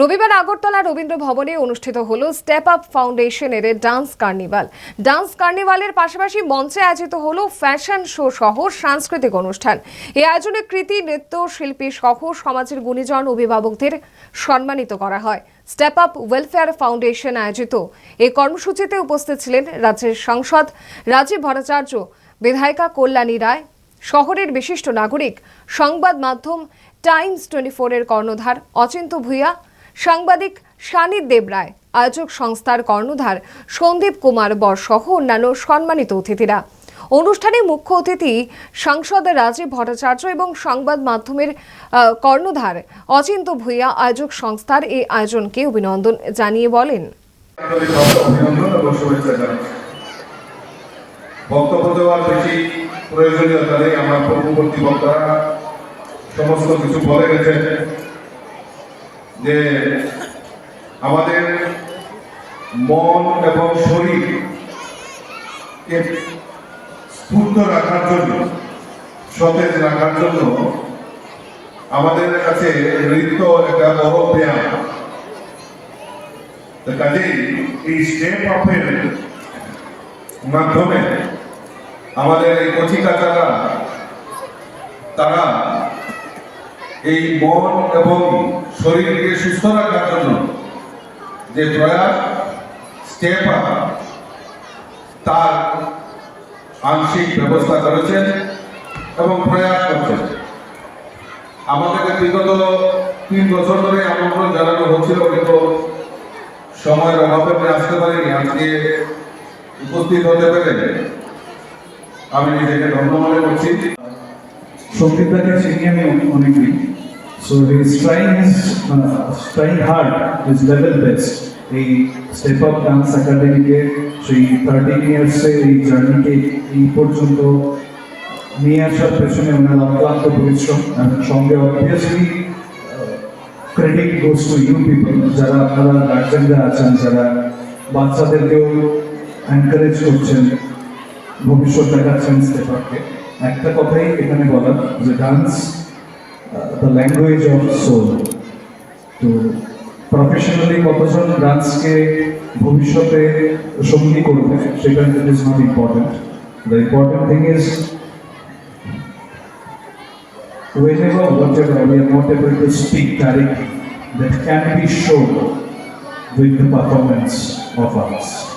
রবিবার আগরতলা রবীন্দ্র ভবনে অনুষ্ঠিত হলো স্টেপ আপ ফাউন্ডেশনের ডান্স কার্নিভাল। ডান্স কার্নিভালের পাশাপাশি মঞ্চে আয়োজিত হলো ফ্যাশন শো সহ সাংস্কৃতিক অনুষ্ঠান। এই আয়োজনে কৃতি, নৃত্য, শিল্পী সহ সমাজের গুণীজন অভিভাবকদের সম্মানিত করা হয়। স্টেপ আপ ওয়েলফেয়ার ফাউন্ডেশন আয়োজিত এই কর্মসূচিতে উপস্থিত ছিলেন রাজ্যের সাংসদ রাজীব ভট্টাচার্য, বিধায়িকা কল্যাণী রায়, শহরের বিশিষ্ট নাগরিক, সংবাদ মাধ্যম টাইমস টোয়েন্টি ফোরের কর্ণধার অচিন্ত ভূঁইয়া সাংবাদিক সানিদ দেবরায় আয়োজক সংস্থার কর্ণধার সন্দীপ কুমার বর সহ অন্যান্য সম্মানিত অতিথিরা। অনুষ্ঠানে মুখ্য অতিথি সাংসদ রাজীব ভট্টাচার্য এবং সংবাদ মাধ্যমের কর্ণধার অচিন্ত ভূঁইয়া, আয়োজক সংস্থার এই আয়োজনকে অভিনন্দন জানিয়ে বলেন। বক্তব্য দেওয়ার বেশি প্রয়োজনীয়তা নেই। আমার পূর্ববর্তী বক্তারা সমস্ত কিছু বলে গেছেন। যে আমাদের মন এবং শরীর স্ফূর্ত রাখার জন্য, সতেজ রাখার জন্য আমাদের কাছে নৃত্য একটা বড় ব্যায়াম। কাজেই এই স্টেপ আপের মাধ্যমে আমাদের এই কচিকাচারা তারা এই মন এবং শরীরকে সুস্থ রাখার জন্য যে প্রয়াস স্টেপ তার আংশিক ব্যবস্থা করেছেন এবং প্রয়াস করছেন। আমাদেরকে বিগত তিন বছর ধরে আমন্ত্রণ জানানো হচ্ছিল কিন্তু সময়ের অভাবে আমি আসতে পারিনি। আজকে উপস্থিত হতে পেরে আমি নিজেকে ধন্য মনে করছি। সঙ্গীতটাকে চিনি আমি অনেক দিন so is trying his trying hard his level best এই স্টেপ আপ ডান্স একাডেমিকে সেই থার্টিন ইয়ার্সে এই জার্নিকে এই পর্যন্ত নিয়ে আসার পেছনে ওনার অক্লান্ত পরিশ্রম এবং সঙ্গে obviously credit goes to you people যারা আপনারা গার্জেনরা আছেন যারা বাচ্চাদেরকেও এনকারেজ করছেন ভবিষ্যৎ দেখাচ্ছেন স্টেপারকে একটা কথাই এখানে বলা যে dance the language of soul তো প্রফেশনালি কতজন ডান্সকে ভবিষ্যতে সঙ্গী করবে সেটা is not important the important thing is whenever whatever we are not able to speak directly that can be shown with the performance of us